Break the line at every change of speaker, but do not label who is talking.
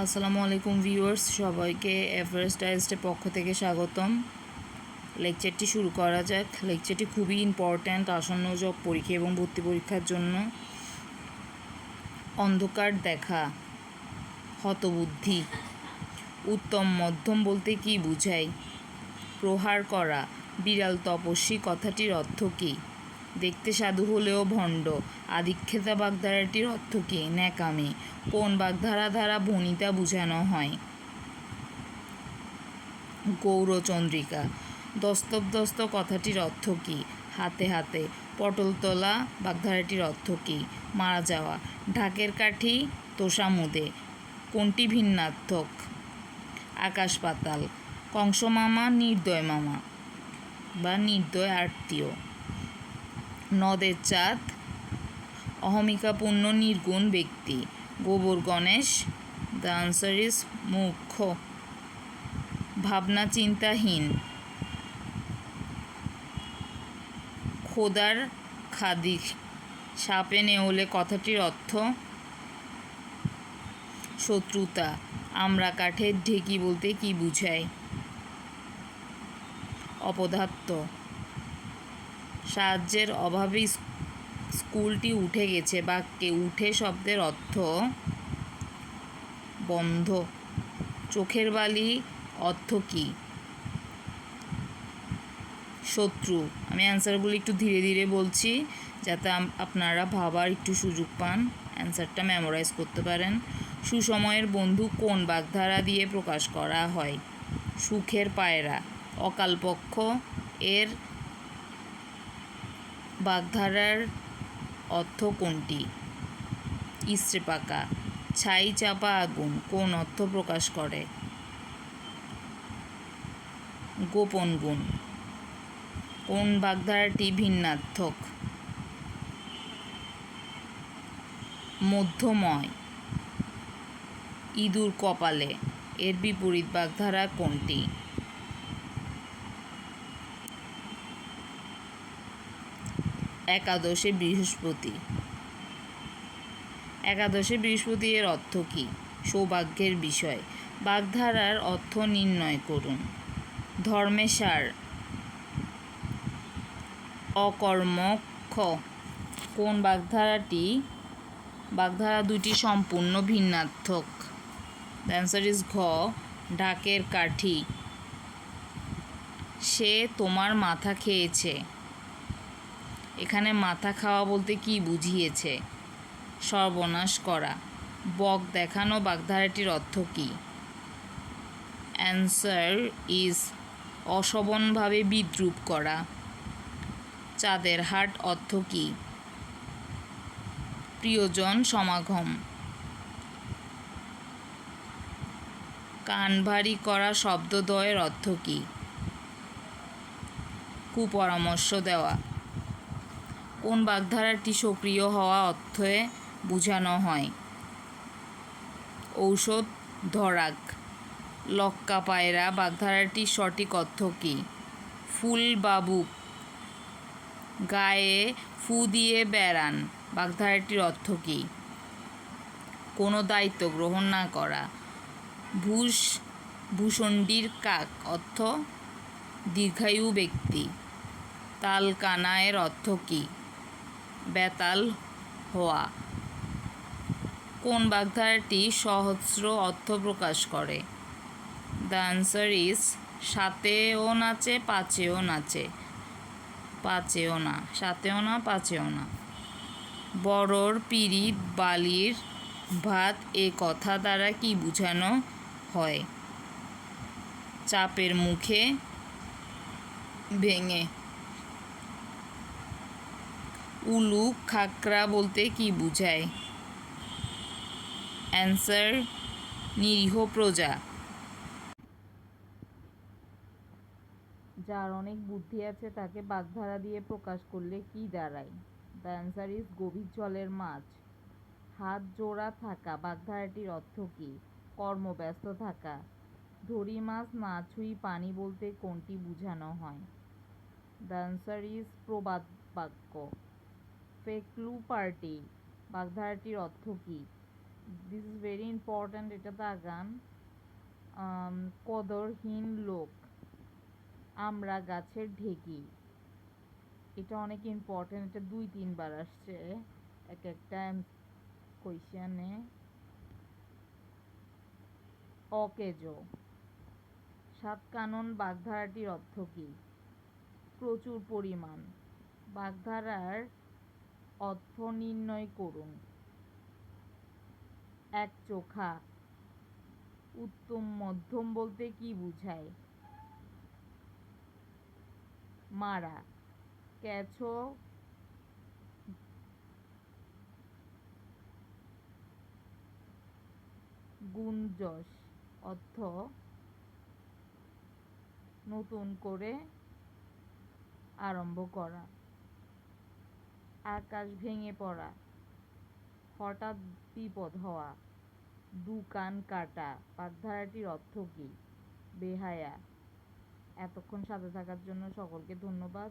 আসসালামু আলাইকুম ভিউয়ার্স, সবাইকে এভারেস্ট ডাইজেস্টের পক্ষ থেকে স্বাগতম। লেকচারটি শুরু করা যাক। লেকচারটি খুবই ইম্পর্ট্যান্ট আসন্ন জব পরীক্ষা এবং ভর্তি পরীক্ষার জন্য। অন্ধকার দেখা, হতবুদ্ধি, উত্তম মধ্যম বলতে কি বুঝায় প্রহার করা, বিড়াল তপস্বী কথাটির অর্থ কী? দেখতে সাধু হলেও ভণ্ড। আদিক্ষেতা বাগধারাটির অর্থ কী? ন্যাকামি। কোন বাগধারা দ্বারা বনিতা বোঝানো হয়? গৌরচন্দ্রিকা। দস্তবদস্ত কথাটির অর্থ কী? হাতে হাতে। পটলতলা বাগধারাটির অর্থ কী? মারা যাওয়া। ঢাকের কাঠি তোষামুদে। কোনটি ভিন্নার্থক? আকাশ পাতাল। কংস মামা, নির্দয় মামা। বা নির্দয় আত্মীয়। নদের চাঁদ। অহমিকাপূর্ণ নির্গুণ ব্যক্তি। গোবর গণেশ দ্য আনসার ইজ মুখ্য। ভাবনা চিন্তাহীন। খোদার খাদি সাপে নেওলে কথাটির অর্থ, শত্রুতা। আমরা কাঠের ঢেকি বলতে কি বুঝায়? অপদার্থ। সাহায্যের অভাবে স্কুলটি উঠে গেছে বাক্যে উঠে শব্দের অর্থ বন্ধ। চোখের বালি অর্থ কী? শত্রু। আমি অ্যান্সারগুলো একটু ধীরে ধীরে বলছি যাতে আপনারা ভাবার একটু সুযোগ পান। অ্যান্সারটা মেমোরাইজ করতে পারেন। সুসময়ের বন্ধু কোন বাগধারা দিয়ে প্রকাশ করা হয়? সুখের পায়রা। অকালপক্ষ এর বাগধারার অর্থ কোনটি? ইস্ত্রে পাকা, ছাই চাপা আগুন কোন অর্থ প্রকাশ করে? গোপন গুণ। কোন বাগধারাটি ভিন্নার্থক? মধ্যময়। ইঁদুর কপালে। এর বিপরীত বাগধারা কোনটি? একাদশে বৃহস্পতি। একাদশে বৃহস্পতি এর অর্থ কী? সৌভাগ্যের বিষয়। বাগধারার অর্থ নির্ণয় করুন। ধর্মেশার অকর্মক্ষ। কোন বাগধারাটি? বাগধারা দুটি সম্পূর্ণ ভিন্নার্থক। অ্যান্সার ইজ ঘ। ঢাকের কাঠি। সে তোমার মাথা খেয়েছে। এখানে মাথা খাওয়া বলতে কি বুঝিয়েছে? সর্বনাশ করা। বক দেখানো বাগধারাটির অর্থ কী? অ্যান্সার ইজ অশোভনভাবে বিদ্রুপ করা। চাঁদের হাট অর্থ কী? প্রিয়জন সমাগম। কান ভারী করা শব্দদ্বয়ের অর্থ কী? কুপরামর্শ দেওয়া। কোন বাগধারাটি সক্রিয় হওয়া অর্থে বোঝানো হয়? ঔষধ, ধরাক। লক্কা পায়রা বাগধারাটির সঠিক অর্থ কী? ফুল বাবুক গায়ে ফু দিয়ে বেড়ান, বাগধারাটির অর্থ কী? কোনো দায়িত্ব গ্রহণ না করা। ভূষ ভূষণ্ডির কাক অর্থ দীর্ঘায়ু ব্যক্তি। তালকানায়ের অর্থ কী? বেতাল হওয়া। কোন বাগধারাটি সহস্র অর্থ প্রকাশ করে? দ্য আনসার ইজ সাতেও নাচে, পাঁচেও নাচে। পাঁচেও না, সাতেও না, পাঁচেও না। বড়র, পিরিত, বালির ভাত এ কথা দ্বারা কি বোঝানো হয়? চাপের মুখে ভেঙে উলুক খাকরা বলতে কি বুঝায়? অ্যান্সার নিরীহ প্রজা। যার অনেক বুদ্ধি আছে তাকে বাগধারা দিয়ে প্রকাশ করলে কি দাঁড়ায়? দ্য অ্যান্সার ইজ গভীর জলের মাছ। হাত জোড়া থাকা, বাগধারাটির অর্থ কী? কর্মব্যস্ত থাকা। ধরি মাছ না ছুঁই পানি বলতে কোনটি বোঝানো হয়? দ্য অ্যান্সার ইজ প্রবাদ বাক্য। ফেকলু পার্টি বাগধারাটির অর্থ কী
দিস ইজ ভেরি ইম্পর্ট্যান্ট এটা দাগান আম, কদরহীন লোক। আমরা গাছের ঢেকি। এটা অনেক ইম্পর্ট্যান্ট এটা দুই তিনবার আসছে। এক একটা কোয়েশ্চেনে অকেজো সাত কানন বাগধারাটির অর্থ কী প্রচুর পরিমাণ। বাগধারার অর্থ নির্ণয় করুন। এক চোখা। উত্তম মধ্যম বলতে কি বোঝায়? মারা। ক্যাছো গুঞ্জস অর্থ? নতুন করে আরম্ভ করা। আকাশ ভেঙে পড়া। হঠাৎ বিপদ হওয়া। দু কান কাটা। বাগধারাটির অর্থ কী? বেহায়া। এতক্ষণ সাথে থাকার জন্য সকলকে ধন্যবাদ।